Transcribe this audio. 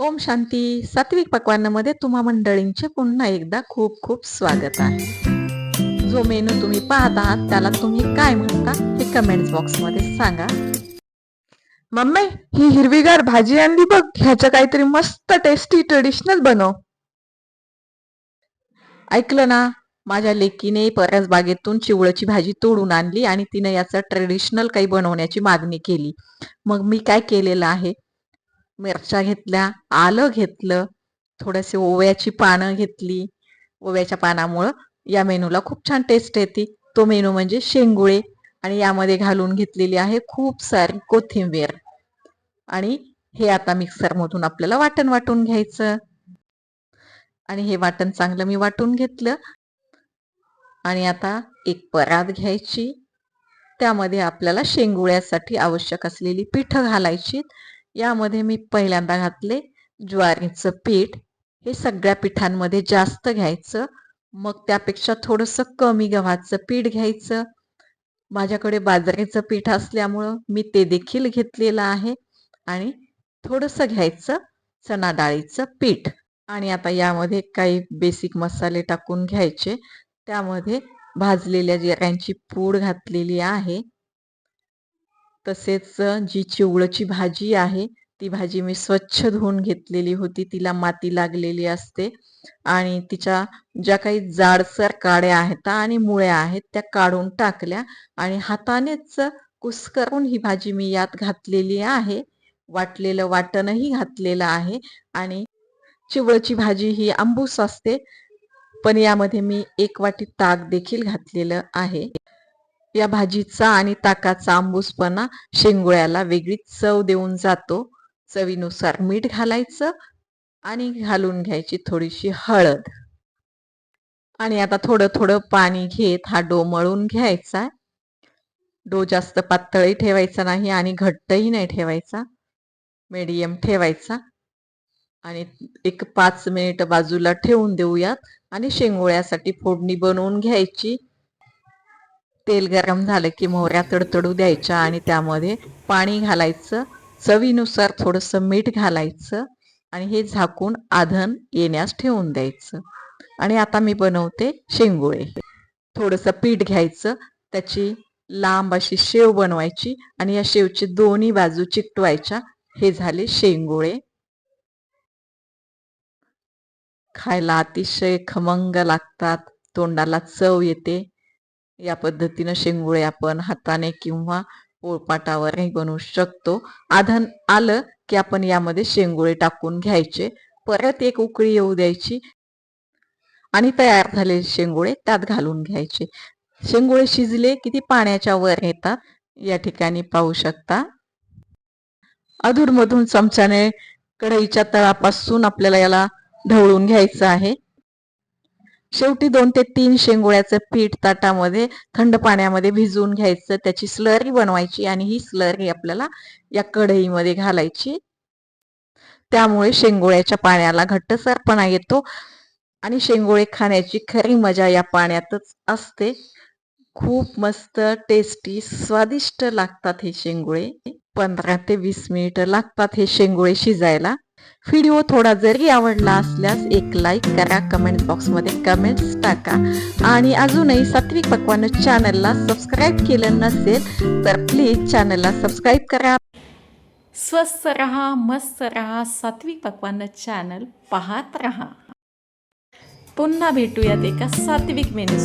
ओम शांती. सात्विक पक्वान्नामध्ये तुम्हा मंडळींचे पुन्हा एकदा खूप खूप स्वागत आहे. जो मेनू तुम्ही पाहत आहात त्याला तुम्ही काय म्हणता हे कमेंट बॉक्समध्ये सांगा. मम्मी ही हिरवीगार भाजी आणली बघ. ह्याचं काहीतरी मस्त टेस्टी ट्रेडिशनल बनव. ऐकलं ना? माझ्या लेकीने परस बागेतून चिवळची भाजी तोडून आणली आणि तिने याचं ट्रेडिशनल काही बनवण्याची मागणी केली. मग मी काय केलेलं आहे? मिरच्या घेतल्या आलं घेतलं थोडेसे ओव्याची पानं घेतली. ओव्याच्या पानामुळं या मेनूला खूप छान टेस्ट येते. तो मेनू म्हणजे शेंगुळे आणि यामध्ये घालून घेतलेली आहे खूप सारी कोथिंबीर. आणि हे आता मिक्सरमधून आपल्याला वाटण वाटून घ्यायचं. आणि हे वाटण चांगलं मी वाटून घेतलं. आणि आता एक परात घ्यायची. त्यामध्ये आपल्याला शेंगुळ्यासाठी आवश्यक असलेली पिठं घालायची. यामध्ये मी पहिल्यांदा घातले ज्वारीचं पीठ. हे सगळ्या पिठांमध्ये जास्त घ्यायचं. मग त्यापेक्षा थोडंसं कमी गव्हाचं पीठ घ्यायचं. माझ्याकडे बाजरीचं पीठ असल्यामुळं मी ते देखील घेतलेलं आहे. आणि थोडंसं घ्यायचं चणा डाळीचं पीठ. आणि आता यामध्ये काही बेसिक मसाले टाकून घ्यायचे. त्यामध्ये भाजलेल्या जिऱ्यांची पूड घातलेली आहे. तसेच जी चिवळची भाजी आहे ती भाजी मी स्वच्छ धुवून घेतलेली होती. तिला माती लागलेली असते आणि तिच्या ज्या काही जाडसर काड्या आहेत आणि मुळ्या आहेत त्या काढून टाकल्या आणि हातानेच कुस्करून ही भाजी मी यात घातलेली आहे. वाटलेलं वाटणही घातलेलं आहे आणि चिवळची भाजी ही आंबूस असते. पण यामध्ये मी एक वाटी ताक देखील घातलेलं आहे. या भाजीचा आणि ताकाचा आंबूसपणा शेंगोळ्याला वेगळीच चव देऊन जातो. चवीनुसार मीठ घालायचं आणि घालून घ्यायची थोडीशी हळद. आणि आता थोडं थोडं पाणी घेत हा डो मळून घ्यायचा. डो जास्त पातळही ठेवायचा नाही आणि घट्टही नाही ठेवायचा. मीडियम ठेवायचा. आणि एक पाच मिनिट बाजूला ठेवून देऊयात आणि शेंगोळ्यासाठी फोडणी बनवून घ्यायची. तेल गरम झालं की मोहऱ्या तडतडू द्यायच्या आणि त्यामध्ये पाणी घालायचं. चवीनुसार थोडंसं मीठ घालायचं आणि हे झाकून आधन येण्यास ठेवून द्यायचं. आणि आता मी बनवते शेंगोळे. थोडंसं पीठ घ्यायचं. त्याची लांब अशी शेव बनवायची आणि या शेवची दोन्ही बाजू चिकटवायच्या. हे झाले शेंगोळे. खायला अतिशय खमंग लागतात. तोंडाला चव येते. या पद्धतीनं शेंगोळे आपण हाताने किंवा पोळपाटावरही बनवू शकतो. आधन आलं की आपण यामध्ये शेंगोळे टाकून घ्यायचे. परत एक उकळी येऊ द्यायची आणि तयार झालेले शेंगोळे त्यात घालून घ्यायचे. शेंगोळे शिजले की ती पाण्याच्या वर येतात या ठिकाणी पाहू शकता. अधूनमधून चमच्याने कढईच्या तळापासून आपल्याला याला ढवळून घ्यायचं आहे. शेवटी दोन ते तीन शेंगोळ्याचं पीठ ताटामध्ये थंड पाण्यामध्ये भिजवून घ्यायचं. त्याची स्लरी बनवायची आणि ही स्लरी आपल्याला या कढईमध्ये घालायची. त्यामुळे शेंगोळ्याच्या पाण्याला घट्टसरपणा येतो आणि शेंगोळे खाण्याची खरी मजा या पाण्यातच असते. खूप मस्त टेस्टी स्वादिष्ट लागतात हे शेंगोळे. पंधरा ते वीस मिनिट लागतात हे शेंगोळे शिजायला. व्हिडिओ थोडा जरी आवडला असल्यास एक लाईक करा कमेंट बॉक्समध्ये कमेंट्स टाका. आणि अजूनही सात्विक पक्वान चॅनलला सबस्क्राईब केलं नसेल तर प्लीज चॅनलला सबस्क्राईब करा. स्वस्त रहा मस्त रहा सात्विक पक्वान्न चॅनल पाहत रहा. पुन्हा भेटूयात एका सात्विक मेनू